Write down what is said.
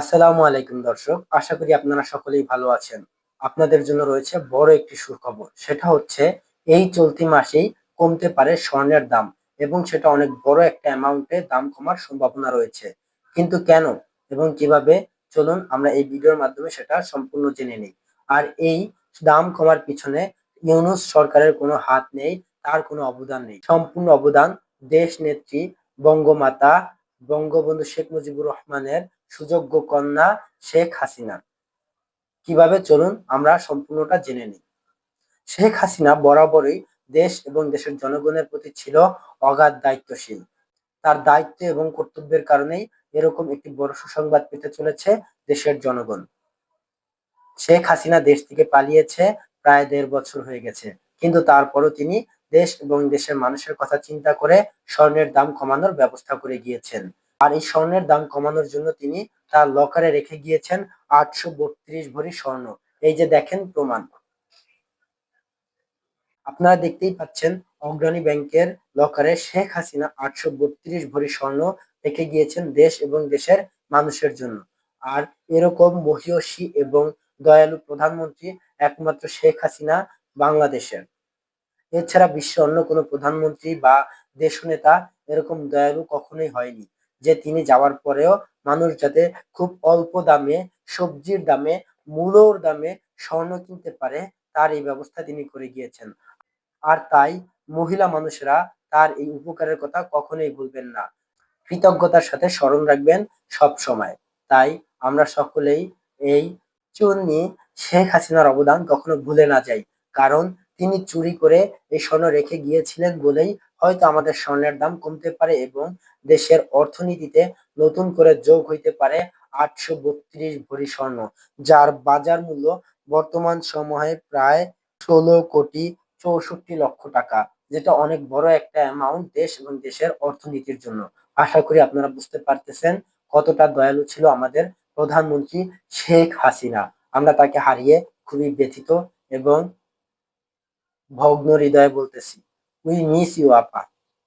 আসসালামু আলাইকুম দর্শক, আশা করি আপনারা সকলেই ভালো আছেন। আপনাদের জন্য রয়েছে বড় একটি সুখবর, সেটা হচ্ছে এই চলতি মাসেই কমতে পারে স্বর্ণের দাম এবং সেটা অনেক বড় একটা অ্যামাউন্টে দাম কমার সম্ভাবনা রয়েছে। কিন্তু কেন এবং কীভাবে? চলুন আমরা এই ভিডিওর মাধ্যমে সেটা সম্পূর্ণ জেনে নিই। আর এই দাম কমার পিছনে ইউনুস সরকারের কোনো হাত নেই, তার কোনো অবদান নেই। সম্পূর্ণ অবদান দেশ নেত্রী বঙ্গমাতা বঙ্গবন্ধু শেখ মুজিবুর রহমানের সুযোগ্য কন্যা শেখ হাসিনা। কীভাবে চলুন আমরা সম্পূর্ণটা জেনে নিই। শেখ হাসিনা বরাবরই দেশ এবং দেশের জনগণের প্রতি ছিল অগাধ দায়িত্বশীল। তার দায়িত্ব এবং কর্তব্যের কারণেই এরকম একটি বড় সুসংবাদ পেতে চলেছে দেশের জনগণ। শেখ হাসিনা দেশ থেকে পালিয়েছে প্রায় দেড় বছর হয়ে গেছে। কিন্তু তারপরও তিনি দেশ এবং দেশের মানুষের কথা চিন্তা করে স্বর্ণের দাম কমানোর ব্যবস্থা করে গিয়েছেন। আর এই স্বর্ণের দাম কমানোর জন্য তিনি তার লকারে রেখে গিয়েছেন আটশো বত্রিশ ভরি স্বর্ণ। এই যে দেখেন প্রমাণ। আপনারা দেখতেই পাচ্ছেন অগ্রণী ব্যাংকের লকারে শেখ হাসিনা আটশো বত্রিশ ভরি স্বর্ণ রেখে গিয়েছেন দেশ এবং দেশের মানুষের জন্য। আর এরকম মহিয়সী এবং দয়ালু প্রধানমন্ত্রী একমাত্র শেখ হাসিনা বাংলাদেশের। এছাড়া বিশ্বের অন্য কোনো প্রধানমন্ত্রী বা দেশনেতা এরকম দয়ালু কখনোই হয়নি। যে তিনি যাওয়ার পরেও মানুষ যাতে খুব অল্প দামে, সবজির দামে মূলোর দামে স্বর্ণ কিনতে পারে, তার এই ব্যবস্থা তিনি করে গিয়েছেন। আর তাই মহিলা মানুষেরা তার এই উপকারের কথা কখনোই ভুলবেন না। কৃতজ্ঞতার সাথে স্মরণ রাখবেন সব সময়। তাই আমরা সকলেই এই চুন্নি শেখ হাসিনার অবদান কখনো ভুলে না যাই। কারণ তিনি চুরি করে এই স্বর্ণ রেখে গিয়েছিলেন বলেই হয়তো আমাদের স্বর্ণের দাম কমতে পারে এবং দেশের অর্থনীতিতে নতুন করে যোগ হইতে পারে আটশো বত্রিশ ভরি স্বর্ণ, যার বাজার মূল্য বর্তমান সময়ে প্রায় ষোলো কোটি চৌষট্টি লক্ষ টাকা, যেটা অনেক বড় একটা অ্যামাউন্ট দেশ এবং দেশের অর্থনীতির জন্য। আশা করি আপনারা বুঝতে পারতেছেন কতটা দয়ালু ছিল আমাদের প্রধানমন্ত্রী শেখ হাসিনা। আমরা তাকে হারিয়ে খুবই ব্যথিত এবং ভগ্ন হৃদয়ে বলতেছি উই মিস ইউ আপা।